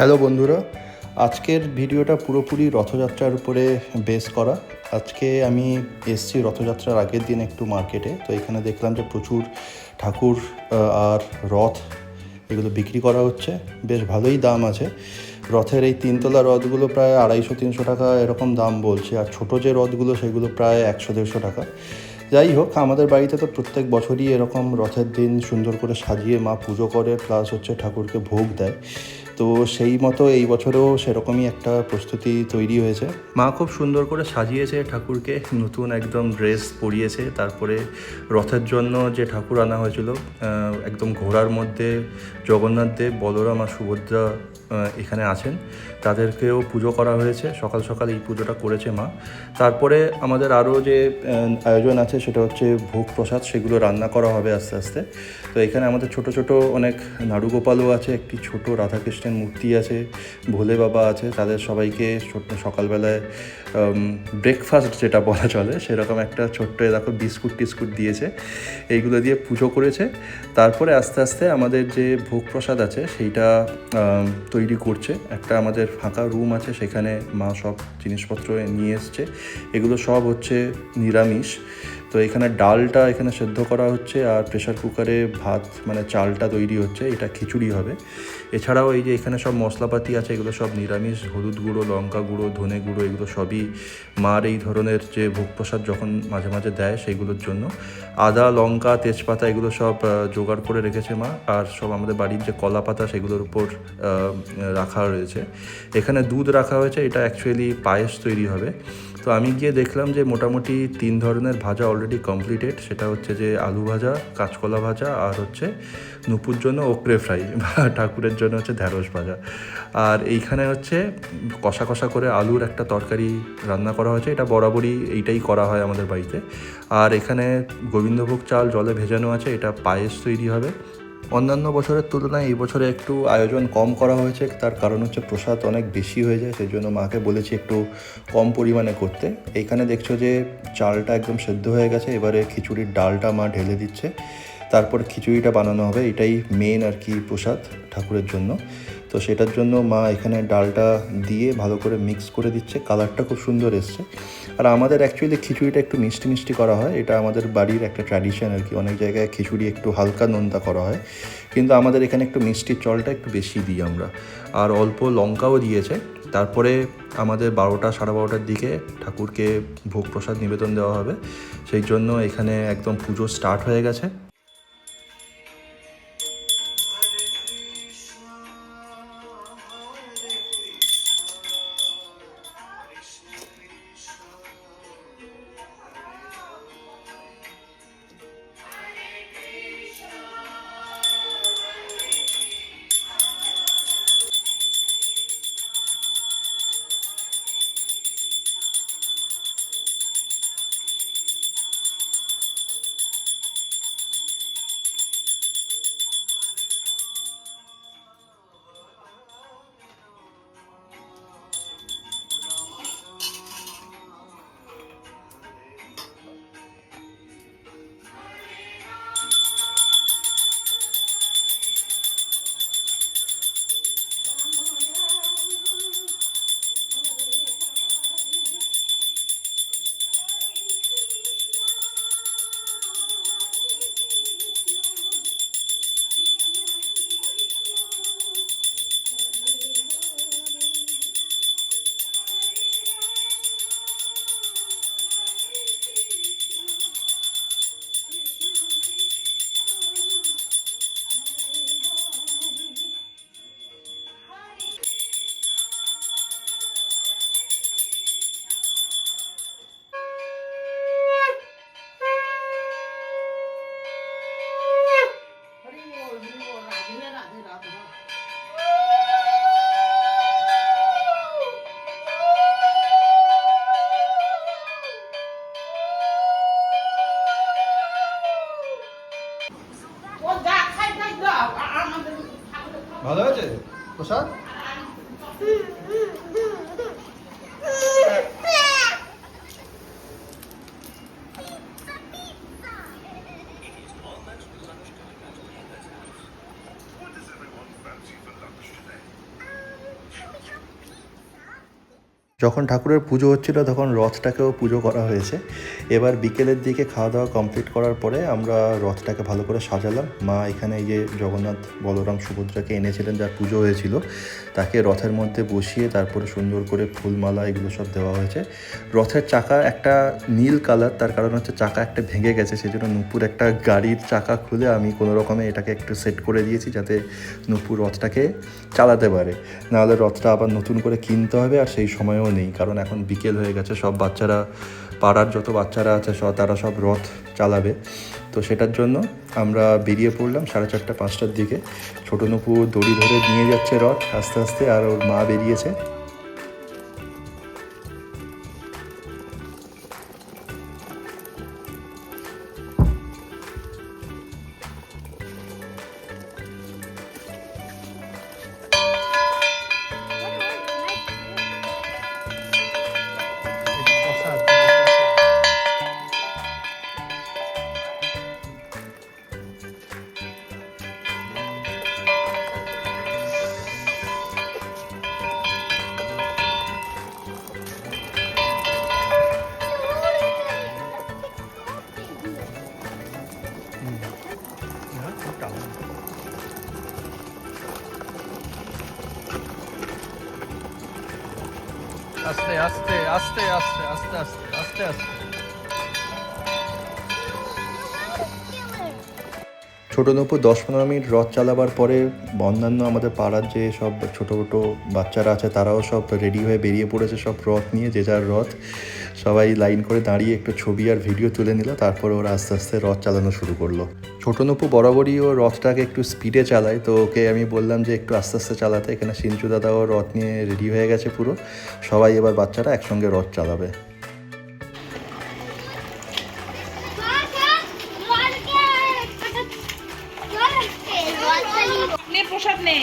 Hello বন্ধুরা, আজকের ভিডিওটা পুরোপুরি রথযাত্রার উপরে বেস করা। আজকে আমি এসছি রথযাত্রার আগের দিন একটু মার্কেটে তো এখানে দেখলাম যে প্রচুর ঠাকুর আর রথ এগুলো বিক্রি করা হচ্ছে। বেশ ভালোই দাম আছে। রথের এই তিনতলা রথগুলো প্রায় আড়াইশো, তিনশো টাকা এরকম দাম বলছে। আর ছোটো যে রথগুলো, সেগুলো প্রায় একশো, দেড়শো টাকা। যাই হোক, আমাদের বাড়িতে তো প্রত্যেক বছরই এরকম রথের দিন সুন্দর করে সাজিয়ে মা পুজো করে প্লাস হচ্ছে ঠাকুরকে ভোগ দেয়। তো সেই মতো এই বছরও সেরকমই একটা প্রস্তুতি তৈরি হয়েছে। মা খুব সুন্দর করে সাজিয়েছে ঠাকুরকে, নতুন একদম ড্রেস পরিয়েছে, তারপরে রথের জন্য যে ঠাকুর আনা হয়েছিল একদম ঘোড়ার মধ্যে জগন্নাথ দেব, বলরাম আর সুভদ্রা এখানে আছেন। তাদেরকেও পুজো করা হয়েছে। সকাল সকাল এই পুজোটা করেছে মা। তারপরে আমাদের আরও যে আয়োজন আছে সেটা হচ্ছে ভোগ প্রসাদ। সেগুলো রান্না করা হবে আস্তে আস্তে। তো এখানে আমাদের ছোট ছোট অনেক নাড়ুগোপালও আছে। একটি ছোট রাধাকৃষ্ণের মূর্তি আছে। ভোলে বাবা আছে। তাদের সবাইকে ছোট্ট সকালবেলায় ব্রেকফাস্ট যেটা বলা চলে, সেরকম একটা ছোট্ট এ দেখো বিস্কুট টিস্কুট দিয়েছে। এইগুলো দিয়ে পুজো করেছে। তারপরে আস্তে আস্তে আমাদের যে ভোগ প্রসাদ আছে, সেইটা তৈরি করছে। একটা আমাদের ফাঁকা রুম আছে, সেখানে মা সব জিনিসপত্র নিয়ে এসছে। এগুলো সব হচ্ছে নিরামিষ। তো এখানে ডালটা এখানে সেদ্ধ করা হচ্ছে আর প্রেশার কুকারে ভাত মানে চালটা তৈরি হচ্ছে, এটা খিচুড়ি হবে। এছাড়াও এই যে এখানে সব মশলাপাতি আছে, এগুলো সব নিরামিষ, হলুদ গুঁড়ো, লঙ্কা গুঁড়ো, ধনে গুঁড়ো, এগুলো সবই মার এই ধরনের যে ভোগ প্রসাদ যখন মাঝে মাঝে দেয় সেইগুলোর জন্য। আদা, লঙ্কা, তেজপাতা এগুলো সব জোগাড় করে রেখেছে মা, আর সব আমাদের বাড়ির যে কলা পাতা সেগুলোর উপর রাখা রয়েছে। এখানে দুধ রাখা হয়েছে, এটা অ্যাকচুয়ালি পায়েস তৈরি হবে। তো আমি গিয়ে দেখলাম যে মোটামুটি তিন ধরনের ভাজা অলরেডি কমপ্লিটেড সেটা হচ্ছে যে আলু ভাজা, কাঁচকলা ভাজা আর হচ্ছে নুপুর জন্য ওকরে ফ্রাই বা ঠাকুরের জন্য হচ্ছে ঢ্যাঁড়স ভাজা। আর এইখানে হচ্ছে কষা কষা করে আলুর একটা তরকারি রান্না করা হয়েছে। এটা বরাবরই এইটাই করা হয় আমাদের বাড়িতে। আর এখানে গোবিন্দভোগ চাল জলে ভেজানো আছে, এটা পায়েস তৈরি হবে। অন্যান্য বছরের তুলনায় এই বছরে একটু আয়োজন কম করা হয়েছে। তার কারণ হচ্ছে প্রসাদ অনেক বেশি হয়ে যায় সেই জন্য মাকে বলেছি একটু কম পরিমাণে করতে। এইখানে দেখছ যে চালটা একদম সেদ্ধ হয়ে গেছে, এবারে খিচুড়ির ডালটা মা ঢেলে দিচ্ছে। তারপর খিচুড়িটা বানানো হবে, এটাই মেন আর কি প্রসাদ ঠাকুরের জন্য। তো সেটার জন্য মা এখানে ডালটা দিয়ে ভালো করে মিক্স করে দিচ্ছে। কালারটা খুব সুন্দর এসছে। আর আমাদের অ্যাকচুয়ালি খিচুড়িটা একটু মিষ্টি মিষ্টি করা হয়। এটা আমাদের বাড়ির একটা ট্র্যাডিশন আর কি। অনেক জায়গায় খিচুড়ি একটু হালকা নোনতা করা হয়। কিন্তু আমাদের এখানে একটু মিষ্টির চলটা একটু বেশি দিই আমরা। আর অল্প লঙ্কাও দিয়েছে। তারপরে আমাদের বারোটা সাড়ে বারোটার দিকে ঠাকুরকে ভোগ প্রসাদ নিবেদন দেওয়া হবে। সেই জন্য এখানে একদম পুজো স্টার্ট হয়ে গেছে। ভালো হয়েছে? প্রসাদ? যখন ঠাকুরের পুজো হচ্ছিল, তখন রথটাকেও পুজো করা হয়েছে। এবার বিকেলের দিকে খাওয়া দাওয়া কমপ্লিট করার পরে আমরা রথটাকে ভালো করে সাজালাম। মা এখানে এই যে জগন্নাথ বলরাম সুভদ্রাকে এনেছিলেন, যার পুজো হয়েছিল, তাকে রথের মধ্যে বসিয়ে তারপরে সুন্দর করে ফুলমালা এগুলো সব দেওয়া হয়েছে। রথের চাকা একটা নীল কালার, তার কারণ হচ্ছে চাকা একটা ভেঙে গেছে সেই জন্য নূপুর একটা গাড়ির চাকা খুলে আমি কোনো রকমে এটাকে একটু সেট করে দিয়েছি, যাতে নূপুর রথটাকে চালাতে পারে। নাহলে রথটা আবার নতুন করে কিনতে হবে, আর সেই সময়ও নেই, কারণ এখন বিকেল হয়ে গেছে, সব বাচ্চারা, পাড়ার যত বাচ্চারা আছে সব তারা সব রথ চালাবে। তো সেটার জন্য আমরা বেরিয়ে পড়লাম সাড়ে চারটা, পাঁচটার দিকে। ছোটো নুপুর দড়ি ধরে নিয়ে যাচ্ছে রথ, আস্তে আস্তে আর ওর মা বেরিয়েছে। আস্তে আস্তে আস্তে আস্তে আস্তে আস্তে আস্তে আস্তে। ছোটো নৌপো দশ পনেরো মিনিট রথ চালাবার পরে অন্যান্য আমাদের পাড়ার যে সব ছোটো ছোটো বাচ্চারা আছে, তারাও সব রেডি হয়ে বেরিয়ে পড়েছে সব রথ নিয়ে, যে যার রথ। সবাই লাইন করে দাঁড়িয়ে একটু ছবি আর ভিডিও তুলে নিল তারপরে ওরা আস্তে আস্তে রথ চালানো শুরু করল। ছোটো নৌপো বরাবরই ও রথটাকে একটু স্পিডে চালায় তো ওকে আমি বললাম যে একটু আস্তে আস্তে চালাতে এখানে সিঞ্চু দাদাও রথ নিয়ে রেডি হয়ে গেছে পুরো। সবাই এবার বাচ্চারা একসঙ্গে রথ চালাবে। নে প্রসাদ নে।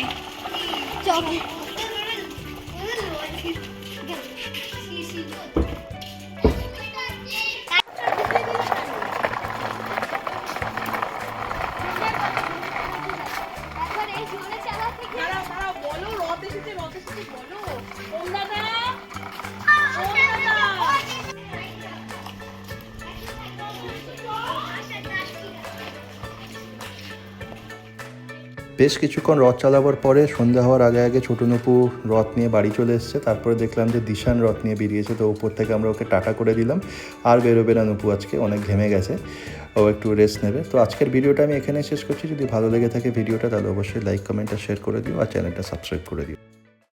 বেশ কিছুক্ষণ রথ চালাবার পরে সন্ধ্যা হওয়ার আগে আগে ছোটো নপু রথ নিয়ে বাড়ি চলে এসছে। তারপরে দেখলাম যে দিশান রথ নিয়ে বেরিয়েছে তো উপর থেকে আমরা ওকে টাটা করে দিলাম। আর বেরোবে না নপু আজকে অনেক ঘেমে গেছে। ও একটু রেস্ট নেবে। তো আজকের ভিডিওটা আমি এখানে শেষ করছি। যদি ভালো লেগে থাকে ভিডিওটা তাহলে অবশ্যই লাইক কমেন্ট আর শেয়ার করে দিও আর চ্যানেলটা সাবস্ক্রাইব করে দিও।